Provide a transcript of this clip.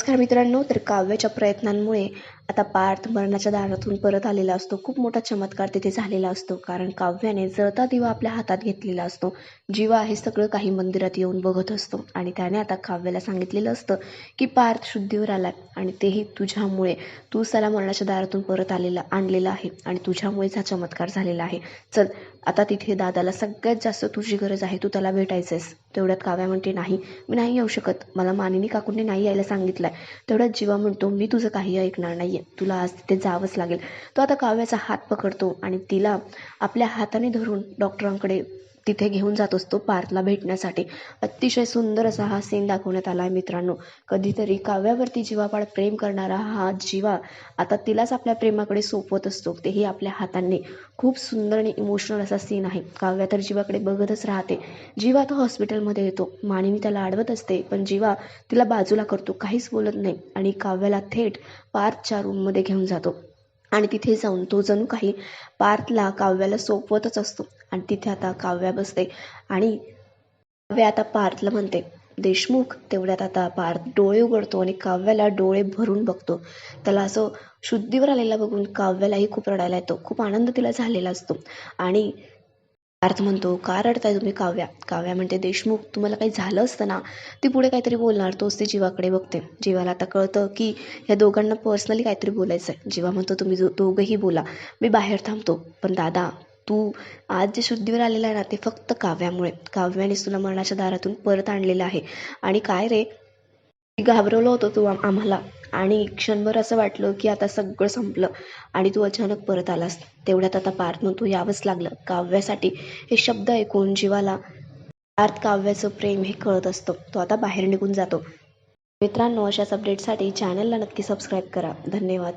नमस्कार मित्रांनो तर काव्याच्या प्रयत्नांमुळे आता पार्थ मरणाच्या दारातून परत आलेला असतो. खूप मोठा चमत्कार तिथे झालेला असतो कारण काव्याने जळता दिवा आपल्या हातात घेतलेला असतो. जीवा हे सगळं काही मंदिरात येऊन बघत असतो आणि त्याने आता काव्याला सांगितलेलं असतं की पार्थ शुद्धीवर आला आणि तेही तुझ्यामुळे. तू त्याला मरणाच्या दारातून परत आलेला आणलेला आहे आणि तुझ्यामुळेच हा चमत्कार झालेला आहे. चल आता तिथे दादाला सगळ्यात जास्त तुझी गरज आहे तू त्याला भेटायचंयस. तेवढ्यात काव्या म्हणते नाही मी नाही येऊ शकत. मला मानिनी काकूंनी नाही यायला सांगितलं आहे. तेवढ्यात जीवा म्हणतो मी तुझं काही ऐकणार नाही आहे तुला आज तिथे जावंच लागेल. तो आता काव्याचा हात पकडतो आणि तिला आपल्या हाताने धरून डॉक्टरांकडे तिथे घेऊन जात असतो पार्थला भेटण्यासाठी. अतिशय सुंदर असा हा सीन दाखवण्यात आला आहे मित्रांनो. कधीतरी काव्यावरती जीवापाड प्रेम करणारा हा जीवा आता तिलाच आपल्या प्रेमाकडे सोपवत असतो. तेही आपल्या हातांनी. खूप सुंदर आणि इमोशनल असा सीन आहे. काव्या तर जीवाकडे बघतच राहते. जीवा तो हॉस्पिटलमध्ये येतो. मानिनी त्याला अडवत असते पण जीवा तिला बाजूला करतो. काहीच बोलत नाही आणि काव्याला थेट पार्थच्या रूममध्ये घेऊन जातो. आणि तिथे जाऊन तो जणू काही पार्थला काव्याला सोपवतच असतो. आणि तिथे आता काव्या बसते. आणि काव्या आता पार्थला म्हणते. देशमुख तेवढ्यात आता पार्थ डोळे उघडतो आणि काव्याला डोळे भरून बघतो. त्याला असं शुद्धीवर आलेला बघून काव्यालाही खूप रडायला येतो. खूप आनंद तिला झालेला असतो. आणि पार्थ म्हणतो का रडताय तुम्ही काव्या. काव्या म्हणते देशमुख. तुम्हाला काही झालं असतं ना ती पुढे काहीतरी बोलणार तोच ती जीवाकडे बघते. जीवाला आता कळतं की ह्या दोघांना पर्सनली काहीतरी बोलायचं आहे जीवा म्हणतो तुम्ही दो दोघंही बोला. मी बाहेर थांबतो. पण दादा तू आज जे शुद्धीवर आलेला आहे ना ते फक्त काव्यामुळे. काव्यानेच तुला मरणाच्या दारातून परत आणलेलं आहे. आणि काय रे? घाबरवलं होतं तू आम्हाला. आणि क्षणभर असं वाटलं की आता सगळं संपलं आणि तू अचानक परत आलास. तेवढ्यात आता पार्थ तू यावंच लागलं. काव्यासाठी हे शब्द ऐकून जीवाला पार्थ काव्याचं प्रेम हे कळत असतं. तो आता बाहेर निघून जातो. मित्रांनो अशाच अपडेटसाठी चॅनलला नक्की सबस्क्राईब करा. धन्यवाद.